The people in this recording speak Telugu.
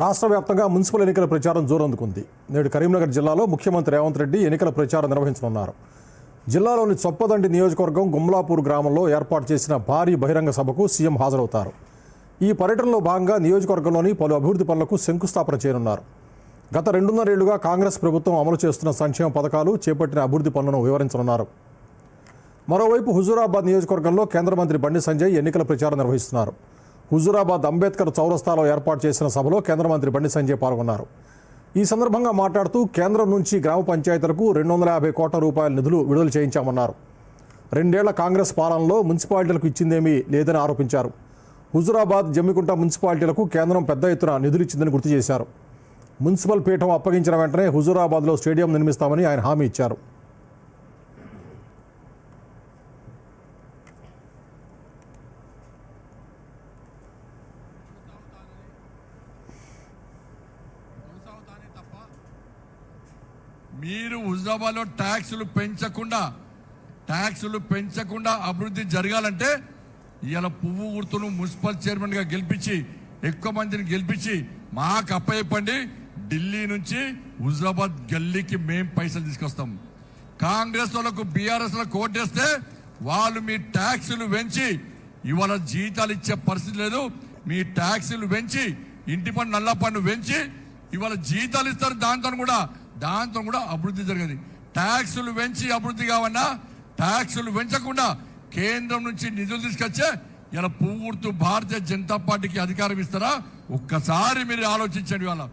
రాష్ట్ర వ్యాప్తంగా మున్సిపల్ ఎన్నికల ప్రచారం జోరందుకుంది. నేడు కరీంనగర్ జిల్లాలో ముఖ్యమంత్రి రేవంత్ రెడ్డి ఎన్నికల ప్రచారం నిర్వహించనున్నారు. జిల్లాలోని చొప్పదండి నియోజకవర్గం గుమ్లాపూర్ గ్రామంలో ఏర్పాటు చేసిన భారీ బహిరంగ సభకు సీఎం హాజరవుతారు. ఈ పర్యటనలో భాగంగా నియోజకవర్గంలోని పలు అభివృద్ధి పనులకు శంకుస్థాపన చేయనున్నారు. గత రెండున్నరేళ్ళుగా కాంగ్రెస్ ప్రభుత్వం అమలు చేస్తున్న సంక్షేమ పథకాలు చేపట్టిన అభివృద్ధి పనులను వివరించనున్నారు. మరోవైపు హుజూరాబాద్ నియోజకవర్గంలో కేంద్ర మంత్రి బండి సంజయ్ ఎన్నికల ప్రచారం నిర్వహిస్తున్నారు. హుజురాబాద్ అంబేద్కర్ చౌరస్తాలో ఏర్పాటు చేసిన సభలో కేంద్ర మంత్రి బండి సంజయ్ పాల్గొన్నారు. ఈ సందర్భంగా మాట్లాడుతూ కేంద్రం నుంచి గ్రామ పంచాయతీలకు రెండు వందల యాభై కోట్ల రూపాయల నిధులు విడుదల చేయించామన్నారు. రెండేళ్ళ కాంగ్రెస్ పాలనలో మున్సిపాలిటీలకు ఇచ్చిందేమీ లేదని ఆరోపించారు. హుజురాబాద్ జమ్మికుంట మున్సిపాలిటీలకు కేంద్రం పెద్ద ఎత్తున నిధులు ఇచ్చిందని గుర్తు చేశారు. మున్సిపల్ పీఠం అప్పగించిన వెంటనే హుజురాబాద్లో స్టేడియం నిర్మిస్తామని ఆయన హామీ ఇచ్చారు. మీరు హుజాబాద్లో ట్యాక్సులు పెంచకుండా ట్యాక్సులు పెంచకుండా అభివృద్ధి జరగాలంటే ఇవాళ పువ్వు గుర్తును మున్సిపల్ చైర్మన్గా గెలిపించి ఎక్కువ మందిని గెలిపించి మాకు అప్పచెప్పండి. ఢిల్లీ నుంచి హుజాబాద్ గల్లీకి మేం పైసలు తీసుకొస్తాం. కాంగ్రెస్ వాళ్ళకు బీఆర్ఎస్ వేస్తే వాళ్ళు మీ ట్యాక్సులు పెంచి ఇవాళ జీతాలు ఇచ్చే పరిస్థితి లేదు. మీ ట్యాక్సులు పెంచి ఇంటి పన్ను నల్ల పన్ను పెంచి ఇవాళ జీతాలు ఇస్తారు. దాంతో కూడా దాంతో కూడా అభివృద్ధి జరిగింది. ట్యాక్సులు పెంచి అభివృద్ధి కావన్నా ట్యాక్సులు పెంచకుండా కేంద్రం నుంచి నిధులు తీసుకొచ్చే ఇలా పూర్తి భారతీయ జనతా పార్టీకి అధికారం ఇస్తారా? ఒక్కసారి మీరు ఆలోచించండి వాళ్ళ